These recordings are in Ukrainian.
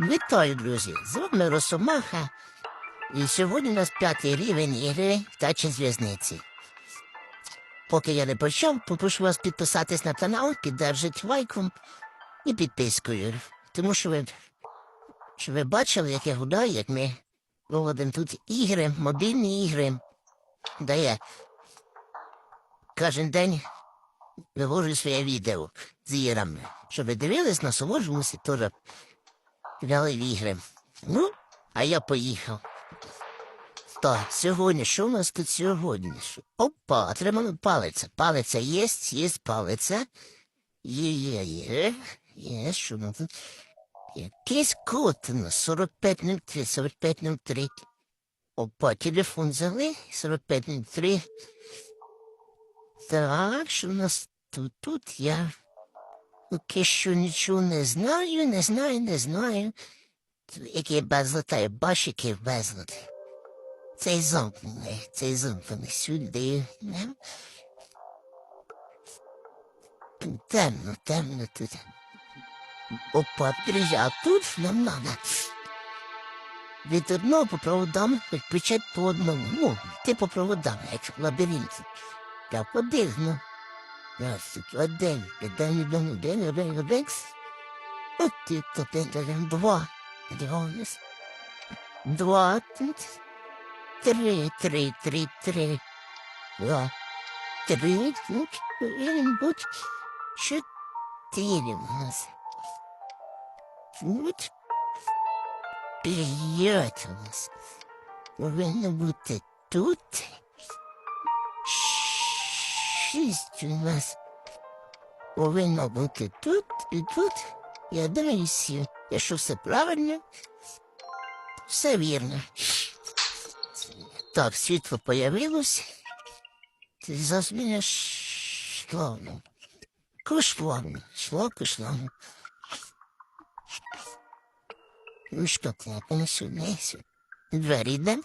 Вітаю, друзі! З вами Росомаха. І сьогодні у нас п'ятий рівень ігри втечі з в'язниці. Поки я не почав, попрошу вас підписатись на канал, піддержити лайком і підпискою. Тому що ви, що ви бачили, як я гуляю, як ми проводимо тут ігри, мобільні ігри, де я кожен день вивожу своє відео з іграми. Щоб ви дивились, насолоджувалися теж грали в. Ну, а я поїхав. Так, сьогодні, що у нас тут сьогодні? Опа, отримали палиця. Палиця є, є палиця. Є, є, є. Є, що у нас тут? Якийсь код у нас 4503, 4503. Опа, телефон взяли, 4503. Так, що у нас тут? Тут я поки що нічого не знаю, не знаю, не знаю. Який безлад, та бач, який безлад. Цей замкнений, цей замкнений сюди. Темно, темно тут. Опа, друзі, а тут нам надо. Від одного по проводам відпочать по одному. Ну, ти по проводам, як в лабіринті. Я подивно. Раз, тут один, один, один, один, один, один. От ти тут один, два. Дивись. Два, тут. Три, три, три, три. Два. Три, тут. Один, тут. Чотири у нас. Тут. П'ять у нас. Повинно бути тут. Шість у нас. Повинно бути тут і тут. Я думаю, сім. Якщо все правильно, все вірно. Так, світло появилось. Ти зазміняш шлавно. Кошлавно. Шло. Ну що ти, понесу, несу. Двері йдемо.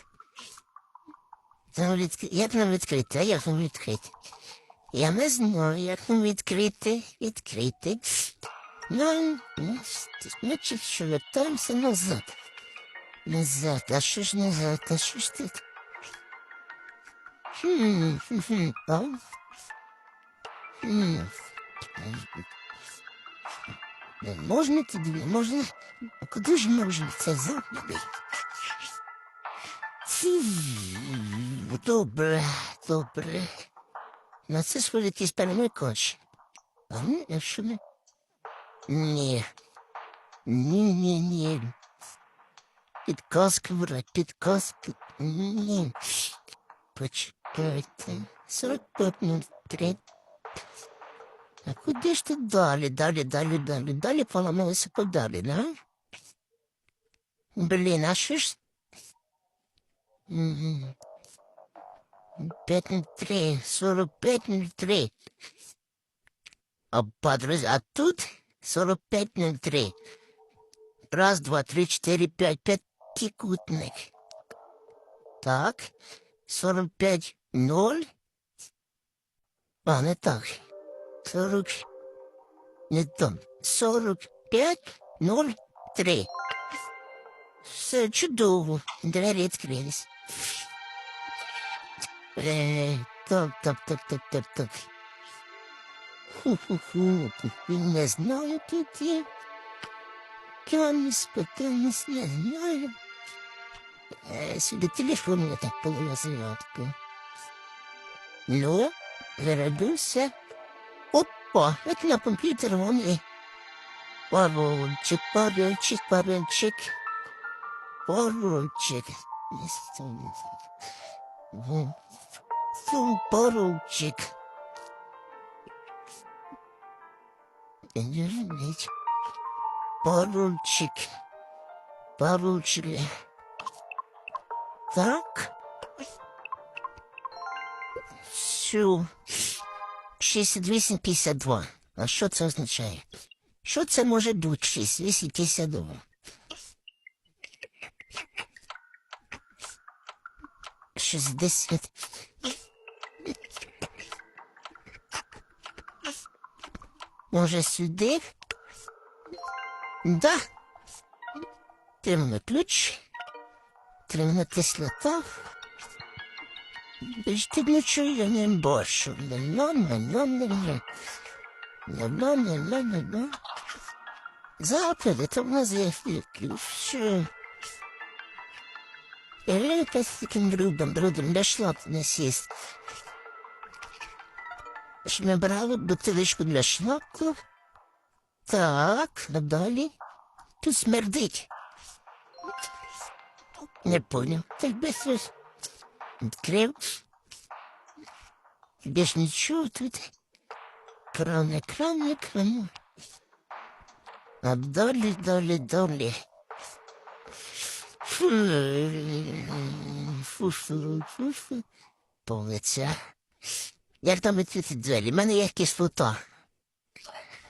Як нам відкрити? А як нам відкрити? Я не знаю, як відкрити. Відкрити. Ну, ну, значить, що вертаємося назад. Назад, а що ж назад, а що ж тут? Хм, хм, хм, а? Хм. Можна туди, не можна. А куди ж можна це? Фу, Добре, добре. На це буде якийсь перемикач. А ну, якщо не... Ні. Ні, ні, ні. Підказки брать, підказки. Ні. Почекайте. 45.03. А куди ж ти далі, далі, далі, далі, далі поламалися подалі, да? Блін, а що ж? Мгм. 5.03, 45.03. А, друзі, а тут 45.03. Раз, два, три, чотири, п'ять, п'ятикутник. Так, 45, 0. А, не так. 40, не там. 45, 0, 3. Все чудово. Двері відкрились. Е, так, так, так, так, так, так. Ху-ху-ху, не знаю тут є. Каміс, потаміс, не знаю. Е, Сюди телефон я так половив зарядку. Ну, зарядився. Опа, от на комп'ютер вон і. Парольчик, парольчик, парольчик. Парольчик. Фу, Фу, парольчик. Держись. Парольчик. Парольчик. Так. Все. 6852. А що це означає? Що це може бути 6852? Шістдесят. Може сюди? Да. Тримано ключ. Тримано кислота. Більш ти не чує не борщу. То в нас є ключ. Я якась таким грубим, брудом, де шлап не сість. Ми брали для шлаку. Так, а далі. Тут смердить. Не понял. Так быстро відкрив. Більш нічого тут. Кран, екран, екран. А далі, далі, далі. Фу, фу, фу, фу, фу. Як там відкрити двері? У мене є кислота.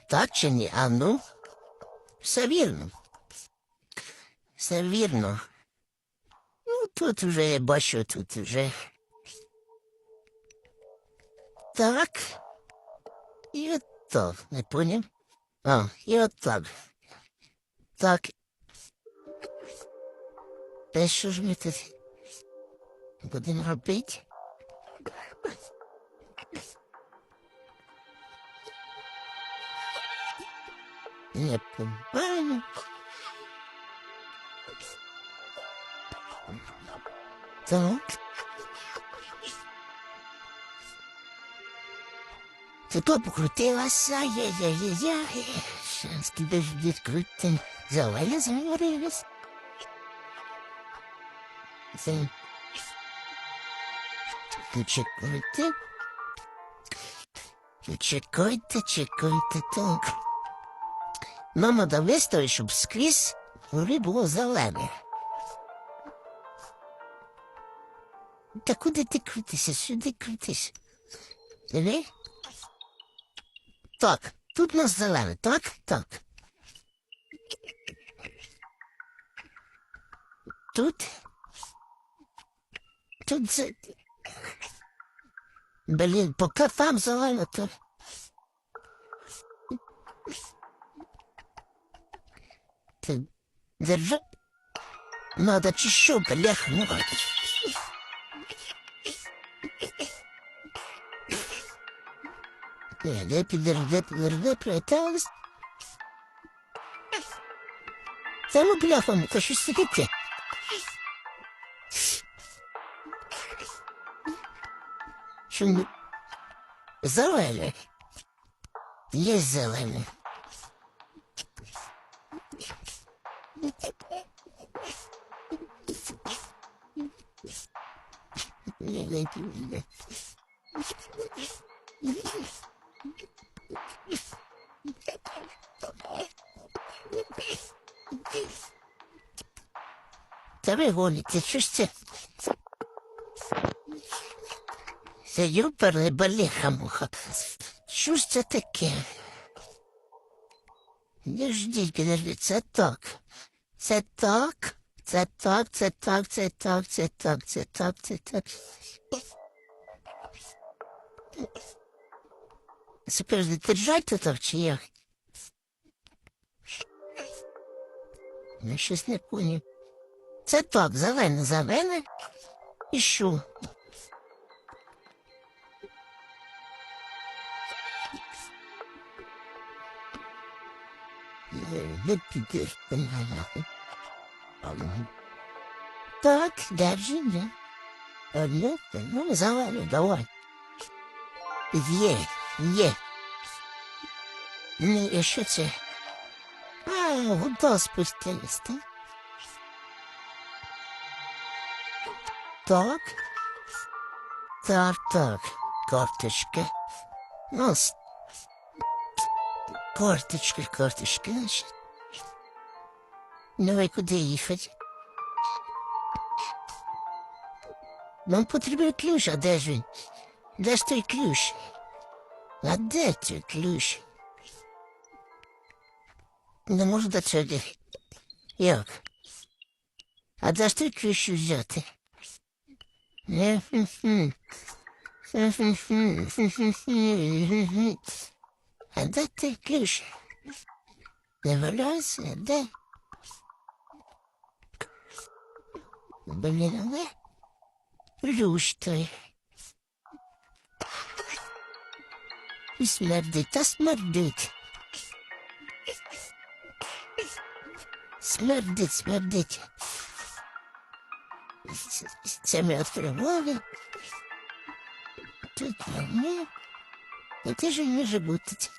Так чи ні? А ну? Все вірно. Все вірно. Ну, тут вже я бачу, тут вже. Так. І от так, не поняв? А, і от так. Так. Та що ж ми тут будемо робити? Не понимаю. Так. Тепер покрутилася, я-я-я-я. Ж відкрити. Заваля загорілась. Це... Ну, чекайте. Ну, чекайте, чекайте, так. Мама да виставить, щоб скрізь гори було зелене. Та куди ти крутишся? Сюди крутись. Диви? Так, тут у нас зелене, так? Так. Тут. Тут. Блін, поки там зелено, то. Держи. Надо чешу, блях, ну. Не, де підержи, підержи, прилеталась. Це ну бляхом, це щось таке. Що не... Зелене. Та ви що ж це? Це юперли баліха муха. Що ж це таке? Не ждіть, підожди, це так. Це так, це так, це так, це так, це так, це так, це так. Тепер держайте так чи як? Я щось не поняв. Це так, зелене, зелене. І що? Не підеш, Так, держи, да. Одне, ну, зелене, давай. Є, є. Ну, і що це? А, вода спустилась, так? Так. Так, так. Карточка. Ну, карточка, карточка, значить. Ну, і куди їхати? Нам потрібен ключ, а де ж він? Де ж той ключ? А де той ключ? Не можу до цього. Як? А де ж той ключ взяти? А де той ключ? Не? Блін, плющ той. Смердить, та смердить. Смердить, смердить. Це- ми отримали. Тут ні. І ти ж не може бути це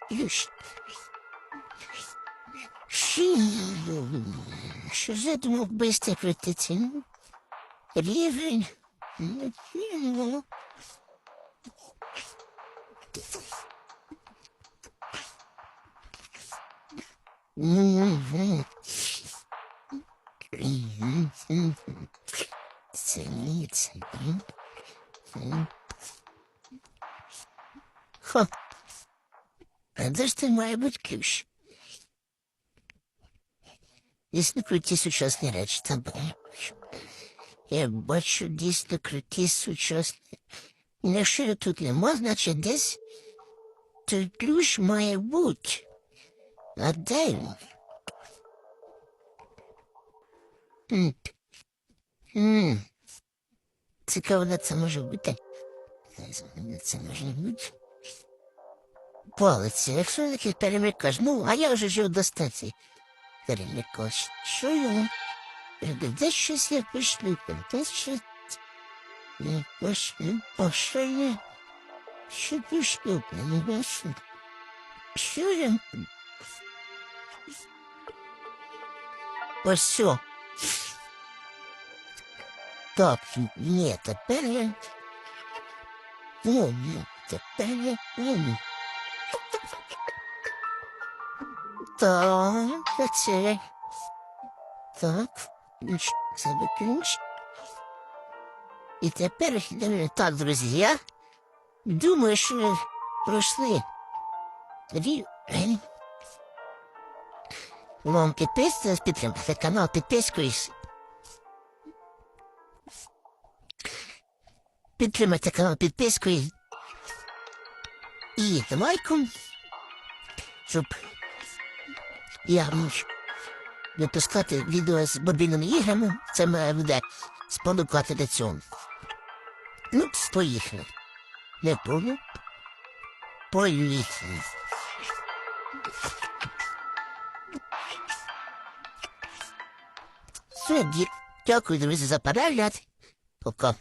Що ж я думав крутиться? Ну, рівень. М. Ха. А де ж ти має бути ключ? Дійсно круті сучасні речі, там. Я бачу дійсно круті сучасні. І Якщо тут нема, значить десь той ключ має бути. А де він? Цікаво, де це може бути. Де це може бути. Палиця, якщо такий перемикач, ну, а я вже жив до станції. Перемикач, що його? Де щось я пішлю, де щось. Не пошлю, пошлю. Що пішлю, не бачу. Що я? Ось все. Так, ні, тепер я... Ну, ні, тепер я... Ну, Так, це... Так, Ключ, це ключ. І тепер, е, так, друзі, я думаю, ми пройшли рівень. Вам підписуйтесь, підтримайте канал підпискою. Підтримайте канал підпискою і лайком, щоб я міг випускати відео з мобільними іграми. Це має буде спонукати до цього. Ну, поїхали. Не помню. Поїхали. Все, дякую, друзі, за перегляд. Пока.